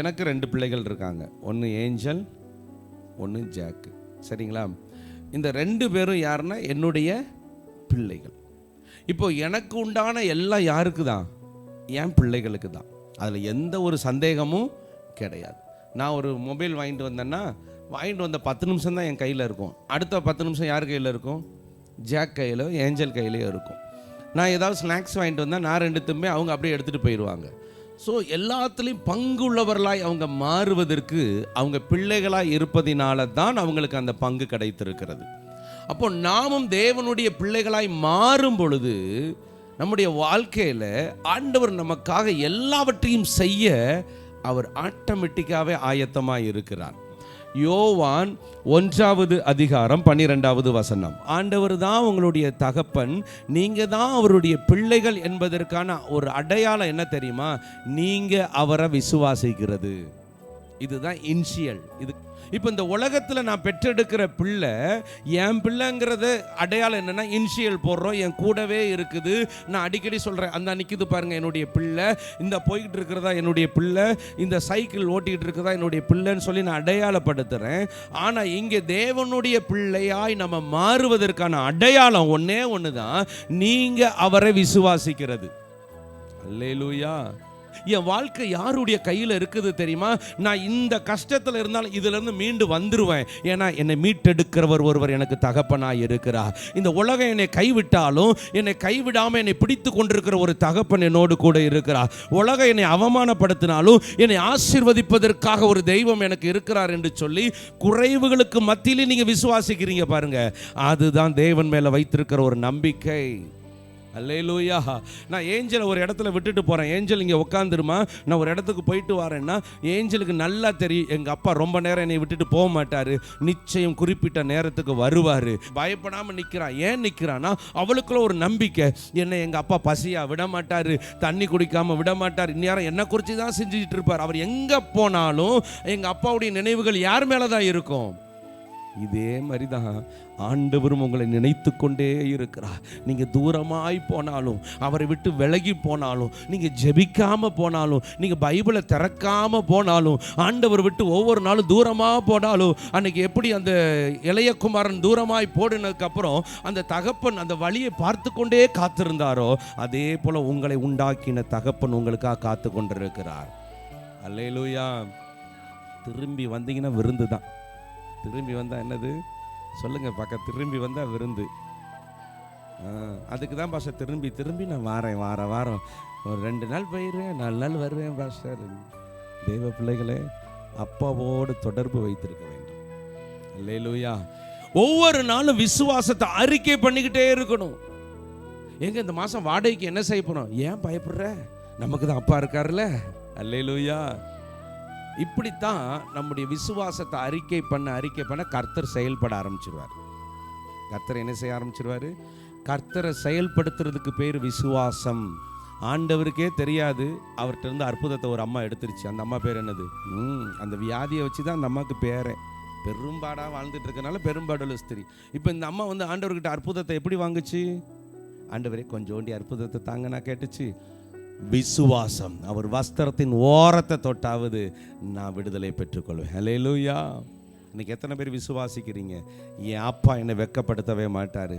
எனக்கு ரெண்டு பிள்ளைகள் இருக்காங்க. ஒன்று ஏஞ்சல் ஒன்று ஜாக்கு. சரிங்களா? இந்த ரெண்டு பேரும் யாருன்னா என்னுடைய பிள்ளைகள். இப்போ எனக்கு உண்டான எல்லாம் யாருக்கு தான்? என் பிள்ளைகளுக்கு தான். அதில் எந்த ஒரு சந்தேகமும் கிடையாது. நான் ஒரு மொபைல் வாங்கிட்டு வந்தேன்னா வாங்கிட்டு வந்த பத்து நிமிஷம் தான் என் கையில் இருக்கும். அடுத்த பத்து நிமிஷம் யார் கையில் இருக்கும்? ஜாக் கையிலோ ஏஞ்சல் கையிலையோ இருக்கும். நான் ஏதாவது ஸ்நாக்ஸ் வாங்கிட்டு வந்தால் நான் ரெண்டுத்துமே அவங்க அப்படியே எடுத்துகிட்டு போயிடுவாங்க ஸோ எல்லாத்துலேயும் பங்கு உள்ளவர்களாய் அவங்க மாறுவதற்கு அவங்க பிள்ளைகளாய் இருப்பதினால தான் அவங்களுக்கு அந்த பங்கு கிடைத்திருக்கிறது. அப்போ நாமும் தேவனுடைய பிள்ளைகளாய் மாறும் பொழுது நம்முடைய வாழ்க்கையில் ஆண்டவர் நமக்காக எல்லாவற்றையும் செய்ய அவர் ஆட்டோமேட்டிக்காகவே ஆயத்தமாக இருக்கிறார். யோவான் ஒன்றாவது அதிகாரம் பன்னிரெண்டாவது வசனம். ஆண்டவர் தான் உங்களுடைய தகப்பன் நீங்கள் தான் அவருடைய பிள்ளைகள் என்பதற்கான ஒரு அடையாளம் என்ன தெரியுமா? நீங்கள் அவரை விசுவாசிக்கிறது. இதுதான் இன்ஷியல் இது இப்போ இந்த உலகத்தில் நான் பெற்றெடுக்கிற பிள்ளை என் பிள்ளைங்கிறத அடையாளம் என்னென்னா இன்ஷியல் போடுறோம் என் கூடவே இருக்குது. நான் அடிக்கடி சொல்கிறேன் அந்த நிற்கிது பாருங்கள் என்னுடைய பிள்ளை. இந்த போய்கிட்டு இருக்கிறதா என்னுடைய பிள்ளை. இந்த சைக்கிள் ஓட்டிகிட்டு இருக்கிறதா என்னுடைய பிள்ளைன்னு சொல்லி நான் அடையாளப்படுத்துகிறேன் ஆனால் இங்கே தேவனுடைய பிள்ளையாய் நம்ம மாறுவதற்கான அடையாளம் ஒன்றே ஒன்று தான் நீங்கள் அவரை விசுவாசிக்கிறது. அல்லேலூயா. என் வாழ்க்கை யாருடைய கையில் இருக்குது தெரியுமா? நான் இந்த கஷ்டத்தில் இருந்தாலும் இதிலிருந்து மீண்டு வந்துருவேன். ஏன்னா என்னை மீட்டெடுக்கிறவர் ஒருவர் எனக்கு தகப்பனாக இருக்கிறார். இந்த உலகம் என்னை கைவிட்டாலும் என்னை கைவிடாமல் என்னை பிடித்து கொண்டிருக்கிற ஒரு தகப்பன் என்னோடு கூட இருக்கிறார். உலகம் என்னை அவமானப்படுத்தினாலும் என்னை ஆசிர்வதிப்பதற்காக ஒரு தெய்வம் எனக்கு இருக்கிறார் என்று சொல்லி குறைவுகளுக்கு மத்தியிலே நீங்கள் விசுவாசிக்கிறீங்க பாருங்க. அதுதான் தேவன் மேலே வைத்திருக்கிற ஒரு நம்பிக்கை. அல்லையிலூயா நான் ஏஞ்சலை ஒரு இடத்துல விட்டுட்டு போகிறேன் ஏஞ்சல் இங்கே உட்காந்துருமா நான் ஒரு இடத்துக்கு போயிட்டு வரேன்னா ஏஞ்சலுக்கு நல்லா தெரியும். எங்கள் அப்பா ரொம்ப நேரம் என்னை விட்டுட்டு போக மாட்டார். நிச்சயம் குறிப்பிட்ட நேரத்துக்கு வருவார். பயப்படாமல் நிற்கிறான் ஏன் நிற்கிறான்னா அவளுக்குள்ள ஒரு நம்பிக்கை. என்னை எங்கள் அப்பா பசியாக விட மாட்டார். தண்ணி குடிக்காமல் விட மாட்டார். இந்நேரம் என்னை குறித்து தான் செஞ்சுட்டு இருப்பார். அவர் எங்கே போனாலும் எங்கள் அப்பாவுடைய நினைவுகள் யார் மேலே தான் இருக்கும்? இதே மாதிரி தான் ஆண்டவரும் உங்களை நினைத்து கொண்டே இருக்கிறார். நீங்கள் தூரமாய் போனாலும் அவரை விட்டு விலகி போனாலும் நீங்கள் ஜெபிக்காம போனாலும் நீங்கள் பைபிளை திறக்காம போனாலும் ஆண்டவர் விட்டு ஒவ்வொரு நாளும் தூரமாக போனாலும் அன்னைக்கு எப்படி அந்த இளையகுமாரன் தூரமாய் போடினதுக்கப்புறம் அந்த தகப்பன் அந்த வழியை பார்த்து கொண்டே காத்திருந்தாரோ அதே போல் உங்களை உண்டாக்கின தகப்பன் உங்களுக்காக காத்து கொண்டிருக்கிறார் அல்லையிலூயா திரும்பி வந்தீங்கன்னா விருந்து தான் திரும்பி வந்தால் என்னது? சொல்லுங்கள் பார்க்க திரும்பி வந்தால் விருந்து. ஆ, அதுக்கு தான் பாஷா திரும்பி திரும்பி நான் வாரேன் வார வாரம். ஒரு ரெண்டு நாள் போயிடுவேன் நாலு நாள் வருவேன் பாஷா. தெய்வ பிள்ளைகளே அப்பாவோடு தொடர்பு வைத்திருக்க வேண்டும். அல்லேலூயா. ஒவ்வொரு நாளும் விசுவாசத்தை அறிக்கை பண்ணிக்கிட்டே இருக்கணும். எங்க இந்த மாதம் வாடகைக்கு என்ன செய்ய போகிறோம் ஏன் பயப்படுற? நமக்கு தான் அப்பா இருக்காருல்ல. அல்லேலூயா. இப்படித்தான் நம்முடைய விசுவாசத்தை அறிக்கை பண்ண அறிக்கை பண்ண கர்த்தர் செயல்பட ஆரம்பிச்சிருவார். கர்த்தர் என்ன செய்ய ஆரம்பிச்சிருவாரு? கர்த்தரை செயல்படுத்துறதுக்கு பேர் விசுவாசம். ஆண்டவருக்கே தெரியாது. அவர்கிட்ட இருந்து அற்புதத்தை ஒரு அம்மா எடுத்துருச்சு. அந்த அம்மா பேர் என்னது? ம் அந்த வியாதியை வச்சு தான் அந்த அம்மாவுக்கு பேரே. பெரும்பாடாக வாழ்ந்துட்டு இருக்கனால பெரும்பாடுள்ள ஸ்திரி. இப்போ இந்த அம்மா வந்து ஆண்டவர்கிட்ட அற்புதத்தை எப்படி வாங்குச்சு? ஆண்டவரே கொஞ்சோண்டி அற்புதத்தை தாங்க நான் கேட்டுச்சு. விசுவாசம். அவர் வஸ்திரத்தின் ஓரத்தை தொட்டாவது நான் விடுதலை பெற்றுக்கொள்வேன். ஹalleluya இன்னைக்கு எத்தனை பேர் விசுவாசிக்கிறீங்க? என் அப்பா என்னை வெட்கப்படுத்தவே மாட்டார்.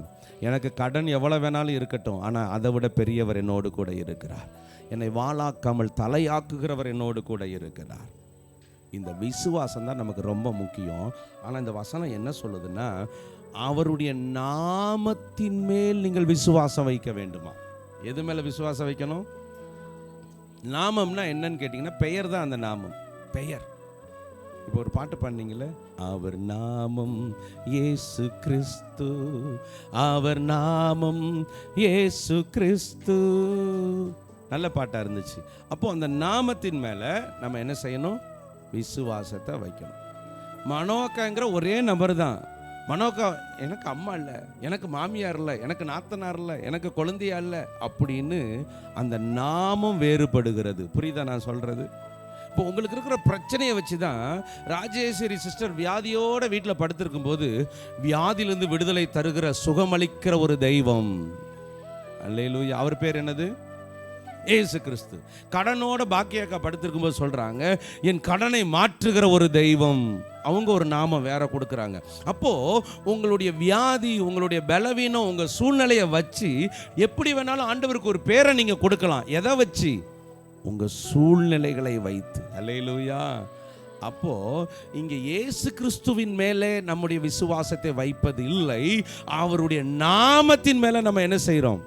எனக்கு கடன் எவ்வளோ வேணாலும் இருக்கட்டும் ஆனால் அதை விட பெரியவர் என்னோடு கூட இருக்கிறார். என்னை வாழாக்காமல் தலையாக்குகிறவர் என்னோடு கூட இருக்கிறார். இந்த விசுவாசம் தான் நமக்கு ரொம்ப முக்கியம். ஆனால் இந்த வசனம் என்ன சொல்லுதுன்னா அவருடைய நாமத்தின் மேல் நீங்கள் விசுவாசம் வைக்க வேண்டுமா? எது மேலே விசுவாசம் வைக்கணும்? நாமம்னா என்னன்னு கேட்டிங்கன்னா பெயர் தான் அந்த நாமம். பெயர். இப்போ ஒரு பாட்டு பண்ணீங்களே அவர் நாமம் இயேசு கிறிஸ்து. அவர் நாமம் இயேசு கிறிஸ்து. நல்ல பாட்டாக இருந்துச்சு. அப்போ அந்த நாமத்தின் மேலே நம்ம என்ன செய்யணும்? விசுவாசத்தை வைக்கணும். மனோக்காங்கிற ஒரே நபர் தான். மனோகா எனக்கு அம்மா இல்லை எனக்கு மாமியார் இல்லை எனக்கு நாத்தனார் இல்லை எனக்கு குழந்தையா இல்லை அப்படின்னு அந்த நாமம் வேறுபடுகிறது. புரியுதா நான் சொல்கிறது இப்போ உங்களுக்கு இருக்கிற பிரச்சனையை வச்சு தான் ராஜேஸ்வரி சிஸ்டர் வியாதியோட வீட்டில் படுத்திருக்கும் போது வியாதியிலிருந்து விடுதலை தருகிற சுகமளிக்கிற ஒரு தெய்வம். அல்லையிலூயா அவர் பேர் என்னது? ஏசு கிறிஸ்து கடனோட பாக்கியாக்கா படுத்திருக்கும் போது சொல்றாங்க என் கடனை மாற்றுகிற ஒரு தெய்வம் அவங்க ஒரு நாமம் வேற கொடுக்குறாங்க. அப்போ உங்களுடைய வியாதி உங்களுடைய பலவீனம் உங்க சூழ்நிலையை வச்சு எப்படி வேணாலும் ஆண்டவருக்கு ஒரு பேரை நீங்க கொடுக்கலாம். எதை வச்சு? உங்க சூழ்நிலைகளை வைத்து. அல்லேலூயா அப்போ இங்க இயேசு கிறிஸ்துவின் மேலே நம்முடைய விசுவாசத்தை வைப்பது இல்லை அவருடைய நாமத்தின் மேல நம்ம என்ன செய்றோம்?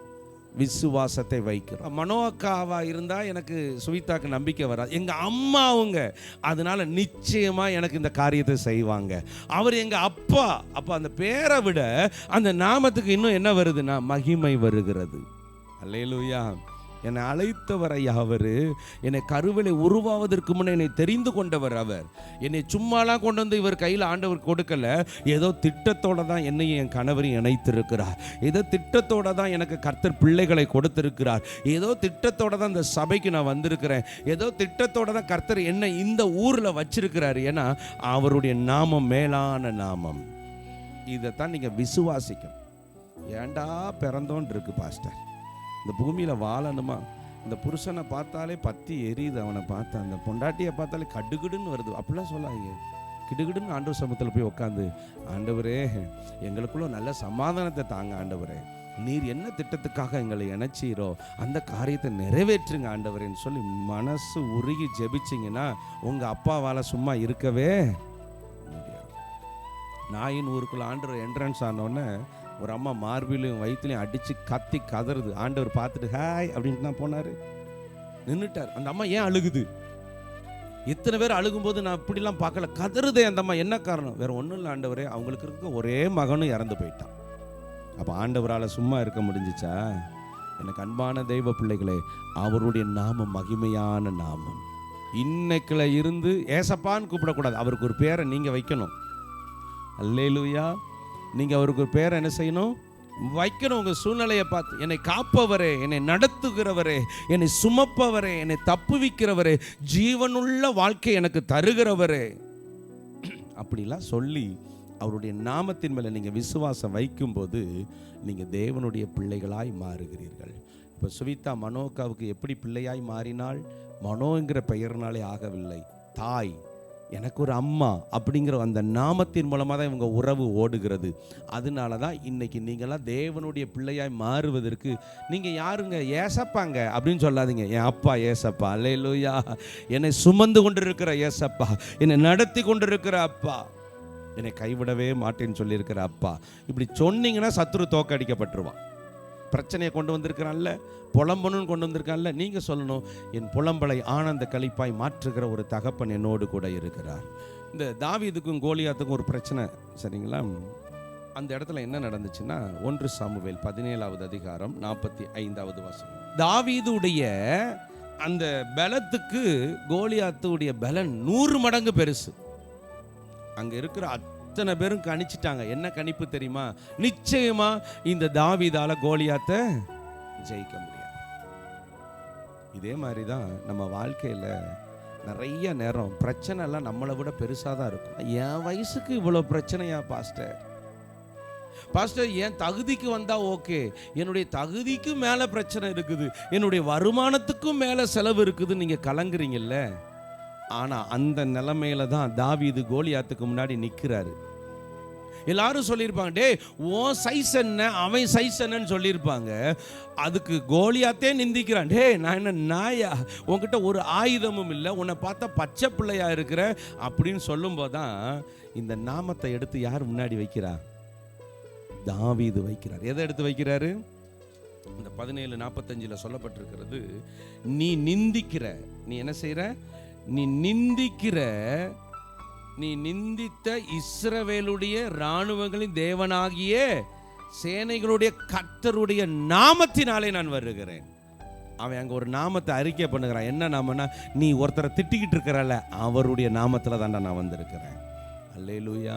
விசுவாசத்தை வைக்கிறோம். மனோ அக்காவா இருந்தா எனக்கு சுவிதாக்கு நம்பிக்கை வராது. எங்க அம்மா அவங்க அதனால நிச்சயமா எனக்கு இந்த காரியத்தை செய்வாங்க. அவர் எங்க அப்பா அப்ப அந்த பேரை விட அந்த நாமத்துக்கு இன்னும் என்ன வருதுன்னா மகிமை வருகிறது. அல்லேலூயா. என்னை அழைத்தவர் ஐயா அவர். என்னை கருவிலை உருவாவதற்கு முன்னே என்னை தெரிந்து கொண்டவர் அவர். என்னை சும்மாலாம் கொண்டு வந்து இவர் கையில் ஆண்டவர் கொடுக்கல. ஏதோ திட்டத்தோட தான் என்னையும் என் கணவரையும் இணைத்திருக்கிறார். ஏதோ திட்டத்தோட தான் எனக்கு கர்த்தர் பிள்ளைகளை கொடுத்திருக்கிறார். ஏதோ திட்டத்தோட தான் இந்த சபைக்கு நான் வந்திருக்கிறேன். ஏதோ திட்டத்தோட தான் கர்த்தர் என்னை இந்த ஊரில் வச்சிருக்கிறார். ஏன்னா அவருடைய நாமம் மேலான நாமம். இதைத்தான் நீங்கள் விசுவாசிக்கணும். ஏண்டா பிறந்தோன்னு இருக்கு பாஸ்டர்? இந்த பூமியில் வாழணுமா? இந்த புருஷனை பார்த்தாலே பத்தி எரியுது அவனை பார்த்தா. அந்த பொண்டாட்டியை பார்த்தாலே கடுகுடுன்னு வருது. அப்படிலாம் சொல்லாதீங்க. கிடுகிடுன்னு ஆண்டவர் சமூகத்தில் போய் உட்காந்து ஆண்டவரே எங்களுக்குள்ள நல்ல சமாதானத்தை தாங்க ஆண்டவரே. நீர் என்ன திட்டத்துக்காக எங்களை இணைச்சீரோ அந்த காரியத்தை நிறைவேற்றுங்க ஆண்டவரேன்னு சொல்லி மனசு உருகி ஜெபிச்சிங்கன்னா உங்கள் அப்பாவால் சும்மா இருக்கவே முடியாது. நாயின் ஊருக்குள்ள ஆண்டவர் என்ட்ரன்ஸ் ஆனோடனே ஒரு அம்மா மார்பிலையும் வயிற்றுலையும் அடித்து கத்தி கதறுது. ஆண்டவர் பார்த்துட்டு ஹாய் அப்படின்ட்டு தான் போனார். நின்றுட்டார் அந்த அம்மா ஏன் அழுகுது? இத்தனை பேர் அழுகும்போது நான் இப்படிலாம் பார்க்கல. கதறுதே அந்த அம்மா. என்ன காரணம்? வேற ஒன்றும் இல்லை ஆண்டவரே. அவங்களுக்கு இருக்க ஒரே மகனும் இறந்து போயிட்டான். அப்போ ஆண்டவரால் சும்மா இருக்க முடிஞ்சிச்சா? எனக்கு அன்பான தெய்வ பிள்ளைகளே அவருடைய நாமம் மகிமையான நாமம். இன்னைக்குல இருந்து ஏசப்பான்னு கூப்பிடக்கூடாது. அவருக்கு ஒரு பேரை நீங்கள் வைக்கணும். அல்லேலுயா. நீங்கள் அவருக்கு ஒரு பேரை என்ன செய்யணும்? வைக்கணும். உங்கள் சூழ்நிலையை பார்த்து என்னை காப்பவரே என்னை நடத்துகிறவரே என்னை சுமப்பவரே என்னை தப்புவிக்கிறவரே ஜீவனுள்ள வாழ்க்கை எனக்கு தருகிறவரே. அப்படிலாம் சொல்லி அவருடைய நாமத்தின் மேலே நீங்கள் விசுவாசம் வைக்கும்போது நீங்கள் தேவனுடைய பிள்ளைகளாய் மாறுகிறீர்கள். இப்போ சுவிதா மனோகாவுக்கு எப்படி பிள்ளையாய் மாறினாள்? மனோங்கிற பெயர்னாலே ஆகவில்லை. தாய். எனக்கு ஒரு அம்மா அப்படிங்கிற அந்த நாமத்தின் மூலமாக தான் இவங்க உறவு ஓடுகிறது. அதனால தான் இன்னைக்கு நீங்களாம் தேவனுடைய பிள்ளையாய் மாறுவதற்கு நீங்கள் யாருங்க? ஏசப்பாங்க அப்படின்னு சொல்லாதீங்க. என் அப்பா ஏசப்பா. அல்லேலூயா. என்னை சுமந்து கொண்டிருக்கிற ஏசப்பா. என்னை நடத்தி கொண்டிருக்கிற அப்பா. என்னை கைவிடவே மாட்டேன்னு சொல்லியிருக்கிற அப்பா. இப்படி சொன்னீங்கன்னா சத்துரு தோக்கடிக்கப்பட்டுருவான். பிரச்சனையை கொண்டு வந்திருக்கிறான்ல புலம்பணும்னு கொண்டு வந்திருக்கான்ல நீங்கள் சொல்லணும் என் புலம்பலை ஆனந்த களிப்பாய் மாற்றுகிற ஒரு தகப்பன் என்னோடு கூட இருக்கிறார். இந்த தாவீதுக்கும் கோலியாத்துக்கும் ஒரு பிரச்சனை சரிங்களா? அந்த இடத்துல என்ன நடந்துச்சுன்னா ஒன்று சாமுவேல் பதினேழாவது அதிகாரம் நாற்பத்தி ஐந்தாவது வசனம். தாவீதுடைய அந்த பலத்துக்கு கோலியாத்துடைய பலன் நூறு மடங்கு பெருசு. அங்க இருக்கிற அத்தனை பேரும் கணிச்சிட்டாங்க. என்ன கணிப்பு தெரியுமா? நிச்சயமா இந்த தாவிதால கோலியாத்தை ஜெயிக்க முடியாது. இதே மாதிரி தான் நம்ம வாழ்க்கையில நிறைய நேரம் பிரச்சனை எல்லாம் நம்மளை விட பெருசாக தான் இருக்கும். என் வயசுக்கு இவ்வளோ பிரச்சனையா பாஸ்டர்? பாஸ்டர் என் தகுதிக்கு வந்தா ஓகே. என்னுடைய தகுதிக்கு மேலே பிரச்சனை இருக்குது. என்னுடைய வருமானத்துக்கும் மேலே செலவு இருக்குது. நீங்கள் கலங்குறீங்கல்ல? ஆனால் அந்த நிலைமையில தான் தாவீது கோலியாத்துக்கு முன்னாடி நிற்கிறாரு எல்லாரும் சொல்லியிருப்பாங்க டே ஓ சைஸ் என்ன? அவன் சைஸ் என்னன்னு சொல்லியிருப்பாங்க. அதுக்கு கோலியாத்தே நிந்திக்கிறான் டே நான் என்ன நாயா? உன்கிட்ட ஒரு ஆயுதமும் இல்லை. உன்னை பார்த்தா பச்சை பிள்ளையா இருக்கிற அப்படின்னு சொல்லும்போது தான் இந்த நாமத்தை எடுத்து யார் முன்னாடி வைக்கிறா? தாவீது வைக்கிறார். எதை எடுத்து வைக்கிறாரு? இந்த பதினேழு நாற்பத்தஞ்சில் சொல்லப்பட்டிருக்கிறது நீ நிந்திக்கிற நீ என்ன செய்கிற நீ நிந்திக்கிற நீ நிந்தித்த இஸ்ரவேலுடைய இராணுவங்களின் தேவனாகிய சேனைகளுடைய கத்தருடைய நாமத்தினாலே நான் வருகிறேன். அவன் அங்கே ஒரு நாமத்தை அறிக்கை பண்ணுகிறான். என்ன நாமன்னா நீ ஒருத்தரை திட்டிக்கிட்டு இருக்கிறல்ல அவருடைய நாமத்தில் தான்டா நான் வந்திருக்கிறேன். அல்லேலூயா.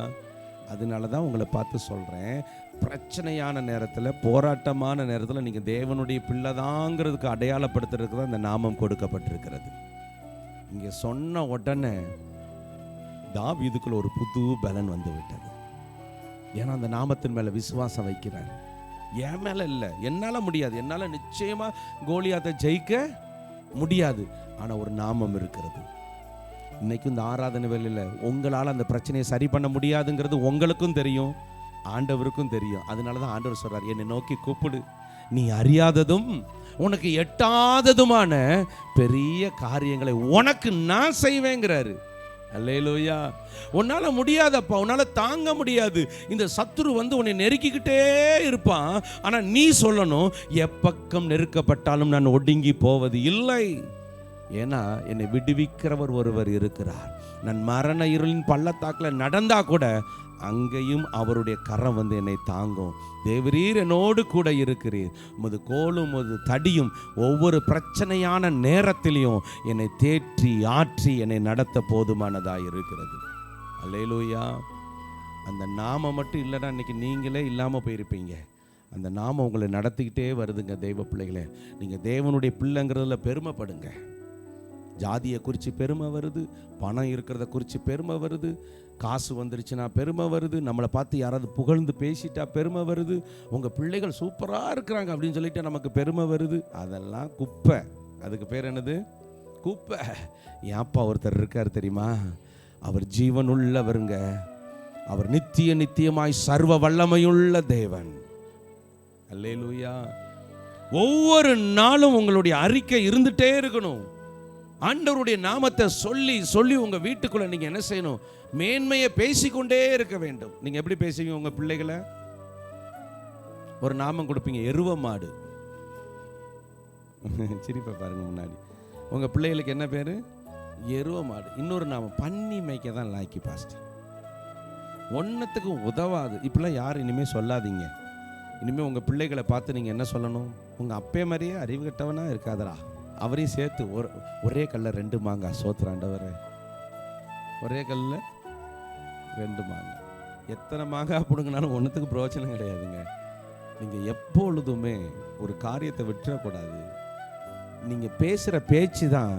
அதனால தான் உங்களை பார்த்து சொல்கிறேன் பிரச்சனையான நேரத்தில் போராட்டமான நேரத்தில் நீங்கள் தேவனுடைய பிள்ளைதாங்கிறதுக்கு அடையாளப்படுத்துறதுக்கு தான் இந்த நாமம் கொடுக்கப்பட்டிருக்கிறது. இங்கே சொன்ன உடனே தாவீதுக்குள்ள ஒரு புது பலன் வந்து விட்டது. ஏன்னா அந்த நாமத்தின் மேலே விசுவாசம் வைக்கிறார். என் மேலே இல்லை. என்னால் முடியாது. என்னால் நிச்சயமாக கோலியாத்தை ஜெயிக்க முடியாது. ஆனால் ஒரு நாமம் இருக்கிறது. இன்றைக்கும் இந்த ஆராதனை வேலையில் உங்களால் அந்த பிரச்சனையை சரி பண்ண முடியாதுங்கிறது உங்களுக்கும் தெரியும். ஆண்டவருக்கும் தெரியும். அதனால தான் ஆண்டவர் சொல்கிறார் என்னை நோக்கி கூப்பிடு. நீ அறியாததும் உனக்கு எட்டாததுமான பெரிய காரியங்களை உனக்கு நான் செய்வேங்கிறாரு. அல்லையிலோயா உன்னால முடியாதப்பா உன்னால தாங்க முடியாது. இந்த சத்துரு வந்து உன்னை நெருக்கிக்கிட்டே இருப்பான். ஆனா நீ சொல்லணும் எப்பக்கம் நெருக்கப்பட்டாலும் நான் ஒடுங்கி போவது இல்லை. ஏன்னா என்னை விடுவிக்கிறவர் ஒருவர் இருக்கிறார். நான் மரண இருளின் பள்ளத்தாக்கில் நடந்தா கூட அங்கேயும் அவருடைய கரம் வந்து என்னை தாங்கும். தேவரீர் என்னோடு கூட இருக்கிறீர். உமது கோலும் உமது தடியும் ஒவ்வொரு பிரச்சனையான நேரத்திலையும் என்னை தேற்றி ஆற்றி என்னை நடத்த போதுமானதாக இருக்கிறது. அல்லேலூயா. அந்த நாமம் மட்டும் இல்லைன்னா இன்னைக்கு நீங்களே இல்லாமல் போயிருப்பீங்க. அந்த நாமம் உங்களை நடத்திக்கிட்டே வருதுங்க தெய்வ பிள்ளைகளை. நீங்கள் தேவனுடைய பிள்ளைங்கிறதுல பெருமைப்படுங்க. ஜாதியை குறித்து பெருமை வருது பணம் இருக்கிறத குறித்து பெருமை வருது காசு வந்துருச்சுன்னா பெருமை வருது நம்மளை பார்த்து யாராவது புகழ்ந்து பேசிட்டா பெருமை வருது உங்கள் பிள்ளைகள் சூப்பராக இருக்கிறாங்க அப்படின்னு சொல்லிட்டு நமக்கு பெருமை வருது. அதெல்லாம் குப்பை. அதுக்கு பேர் என்னது? குப்பை. ஏன்ப்பா ஒருத்தர் இருக்கார் தெரியுமா? அவர் ஜீவன் உள்ளவருங்க அவர் நித்திய நித்தியமாய் சர்வ வல்லமையுள்ள தேவன். அல்லேலூயா. ஒவ்வொரு நாளும் உங்களுடைய அறிக்கை இருந்துட்டே இருக்கணும். ஆண்டவருடைய நாமத்தை சொல்லி சொல்லி உங்க வீட்டுக்குள்ள நீங்க என்ன செய்யணும்? மேன்மையை பேசிக்கொண்டே இருக்க வேண்டும். நீங்க எப்படி பேசுவீங்க உங்க பிள்ளைகளை? ஒரு நாமம் கொடுப்பீங்க எருவ மாடு. சிரிப்பை பாருங்க முன்னாடி. உங்க பிள்ளைகளுக்கு என்ன பேரு? எருவ மாடு. இன்னொரு நாமம் பன்னி மேய்க்க தான் லாக்கி பாஸ்ட். ஒன்றத்துக்கு உதவாது. இப்படிலாம் யாரும் இனிமே சொல்லாதீங்க. இனிமேல் உங்க பிள்ளைகளை பார்த்து நீங்க என்ன சொல்லணும்? உங்க அப்பே மாதிரியே அறிவு கட்டவனாக இருக்காதடா. அவரையும் சேர்த்து ஒரு ஒரே கல்ல ரெண்டு மாங்காய். சோத்துறாண்டவர் ஒரே கல்ல ரெண்டு மாங்காய். எத்தனை மாங்காய் பிடுங்கினாலும் ஒன்றுத்துக்கு பிரோச்சனம் கிடையாதுங்க. நீங்கள் எப்பொழுதுமே ஒரு காரியத்தை விட்டுறக்கூடாது. நீங்கள் பேசுகிற பேச்சு தான்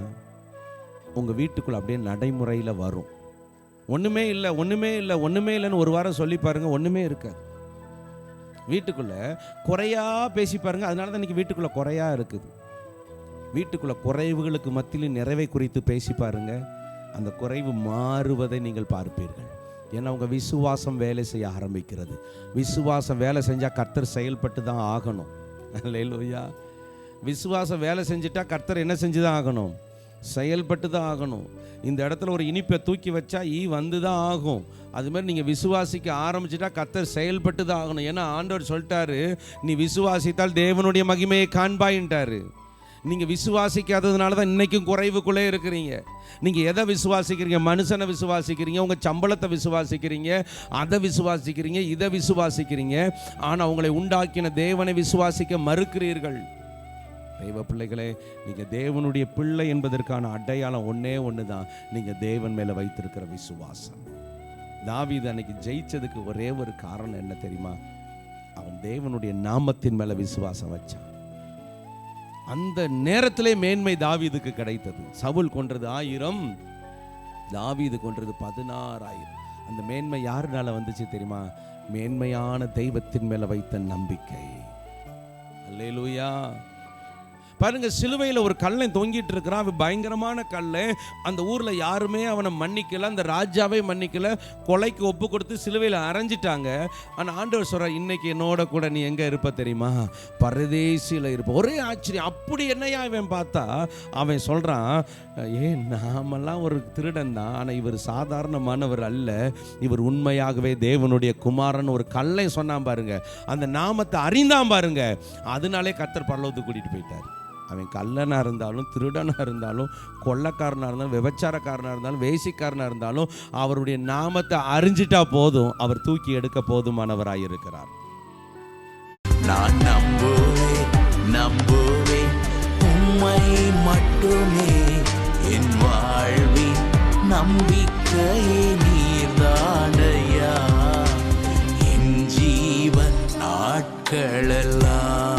உங்கள் வீட்டுக்குள்ளே அப்படியே நடைமுறையில் வரும். ஒன்றுமே இல்லை ஒன்றுமே இல்லை ஒன்றுமே இல்லைன்னு ஒரு வாரம் சொல்லி பாருங்க ஒன்றுமே இருக்காது. வீட்டுக்குள்ளே குறையா பேசி பாருங்க அதனால தான் இன்னைக்கு வீட்டுக்குள்ளே குறையாக இருக்குது. வீட்டுக்குள்ள குறைவுகளுக்கு மத்தியில் நிறைவை குறித்து பேசி பாருங்க. அந்த குறைவு மாறுவதை நீங்கள் பார்ப்பீர்கள். ஏன்னா உங்கள் விசுவாசம் வேலை செய்ய ஆரம்பிக்கிறது. விசுவாசம் வேலை செஞ்சால் கர்த்தர் செயல்பட்டு தான் ஆகணும். அல்லேலூயா விசுவாசம் வேலை செஞ்சுட்டா கர்த்தர் என்ன செஞ்சு தான் ஆகணும்? செயல்பட்டு தான் ஆகணும். இந்த இடத்துல ஒரு இனிப்பை தூக்கி வச்சா ஈ வந்து தான் ஆகும் அதுமாதிரி நீங்கள் விசுவாசிக்க ஆரம்பிச்சிட்டா கர்த்தர் செயல்பட்டு தான் ஆகணும். ஏன்னா ஆண்டவர் சொல்லிட்டாரு நீ விசுவாசித்தால் தேவனுடைய மகிமையை காண்பாயின்ட்டாரு. நீங்கள் விசுவாசிக்காததுனால தான் இன்றைக்கும் குறைவுக்குள்ளே இருக்கிறீங்க. நீங்கள் எதை விசுவாசிக்கிறீங்க? மனுஷனை விசுவாசிக்கிறீங்க? உங்கள் சம்பளத்தை விசுவாசிக்கிறீங்க? அதை விசுவாசிக்கிறீங்க? இதை விசுவாசிக்கிறீங்க? ஆனால் உங்களை உண்டாக்கின தேவனை விசுவாசிக்க மறுக்கிறீர்கள். தெய்வ பிள்ளைகளே நீங்கள் தேவனுடைய பிள்ளை என்பதற்கான அடையாளம் ஒன்றே ஒன்று தான். நீங்கள் தேவன் மேலே வைத்திருக்கிற விசுவாசம். தாவீது அன்னைக்கு ஜெயிச்சதுக்கு ஒரே ஒரு காரணம் என்ன தெரியுமா? அவன் தேவனுடைய நாமத்தின் மேலே விசுவாசம் வச்சான். அந்த நேரத்திலே மேன்மை தாவீதுக்கு கிடைத்தது. சவுல் கொன்றது ஆயிரம் தாவீது கொன்றது பதினாறாயிரம். அந்த மேன்மை யாருனால வந்துச்சு தெரியுமா? மேன்மையான தெய்வத்தின் மேல வைத்த நம்பிக்கை. அல்லேலூயா. பாருங்க சிலுவையில் ஒரு கல்லன் தொங்கிட்டு இருக்கிறான். அவன் பயங்கரமான கல்லை. அந்த ஊரில் யாருமே அவனை மன்னிக்கல அந்த ராஜாவே மன்னிக்கல. கொலைக்கு ஒப்பு கொடுத்து சிலுவையில் அரைஞ்சிட்டாங்க. ஆனால் ஆண்டவர் சொல்ற இன்னைக்கு என்னோட கூட நீ எங்கே இருப்ப தெரியுமா? பரதேசியில் இருப்ப. ஒரே ஆச்சரியம். அப்படி என்னையா இவன் பார்த்தா? அவன் சொல்கிறான் ஏன் நாமெல்லாம் ஒரு திருடன் தான். ஆனால் இவர் சாதாரணமானவர் அல்ல. இவர் உண்மையாகவே தேவனுடைய குமாரன். ஒரு கல்லை சொன்னான் பாருங்க. அந்த நாமத்தை அறிந்தான் பாருங்க. அதனாலே கத்தர் பரலோகத்துக்கு கூட்டிகிட்டு போயிட்டார். அவன் கல்லனாக இருந்தாலும் திருடனாக இருந்தாலும் கொள்ளக்காரனாக இருந்தாலும் விபச்சாரக்காரனாக இருந்தாலும் வேசிக்காரனாக இருந்தாலும் அவருடைய நாமத்தை அறிஞ்சிட்டா போதும் அவர் தூக்கி எடுக்க போதுமானவராக இருக்கிறார். நான் நம்புவேன் நம்புவேன் மட்டுமே. என் வாழ்வின் நம்பிக்கையே நீர்தானையா? என் ஜீவன் நாட்களெல்லாம்